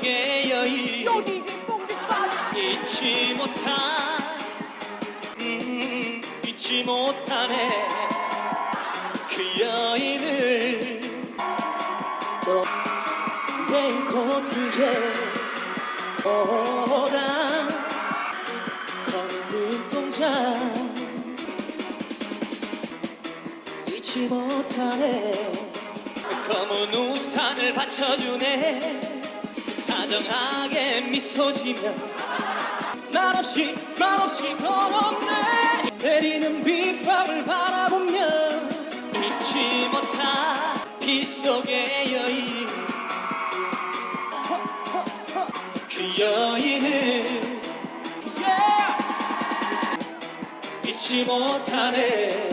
속의 여인 잊지 못한 음, 잊지 못하네. 그 여인을 또 레인코트에 오다. 걷는 동자 잊지 못하네. 검은 우산을 받쳐주네. 다정하게 미소 지며 말없이 말없이 걸었네. 내리는 빗방울 바라보며 잊지 못한 빗속의 여인. 그 여인을 yeah! 잊지 못하네